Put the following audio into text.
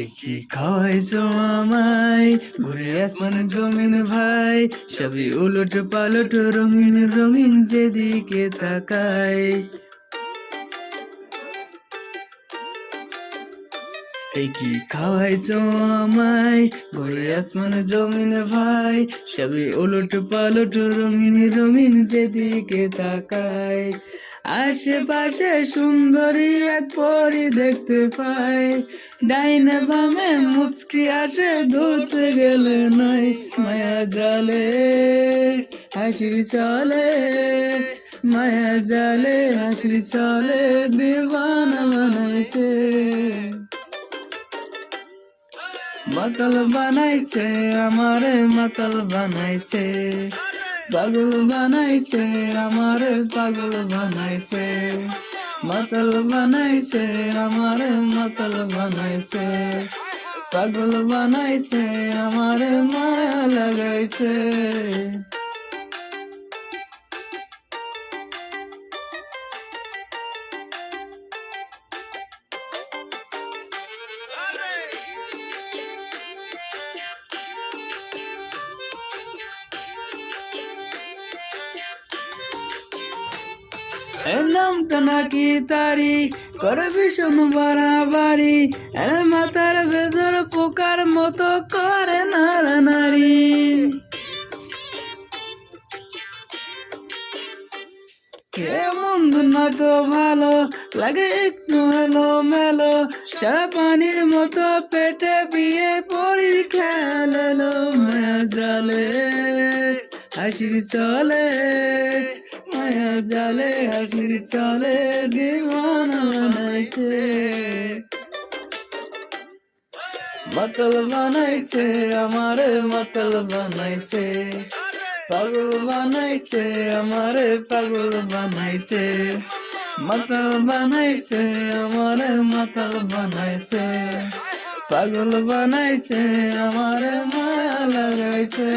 একই খাওয়াইছো আমায়। ঘুরে আসমান জমিন ভাই, সবই উলট পালট, রঙিন রঙিন যেদিকে তাকাই। এই কি খাওয়াইছো আমায়, ঘুরে আসমান জমিন ভাই, সবই উলট পালট, রঙিন রঙিন যেদিকে তাকাই। আশেপাশে সুন্দরী এক পরি দেখতে পাই ডাইনে বামে মুচকি আসে, ধরতে গেলে নাই মায়া জালে। হাসির চলে, মায়া জালে, হাসির চলে, দিবানা বানাইছে। মাতাল বানাইছে, আমারে মাতাল বানাইছে। পাগল বানাইছে, আমার পাগল বানাইছে। মাতাল বানাইছে, আমার মাতাল বানাইছে। পাগল বানাইছে, আমার মায়া লাগাইছে। নামটা নাকি তারি? করে ভীষণ বাড়াবাড়ি? মাথার ভেতর পোকার মতো করে নাড়ানাড়ি কেমন না তো ভালো? লাগে একটু এলো মেলো সারা পানির মতো পেটে বিয়ে পরি খেলো মায়া জালে হাসির চলে। মায়া জালে, হাসির চলে বানাইছে। মাতল বানাইছে, আমারে মাতল বানাইছে। পাগল বানাইছে, আমারে পাগল বানাইছে। মাতাল বানাইছে, আমারে মাতাল বানাইছে। পাগল বানাইছে, আমারে মায়া লাগাইছে।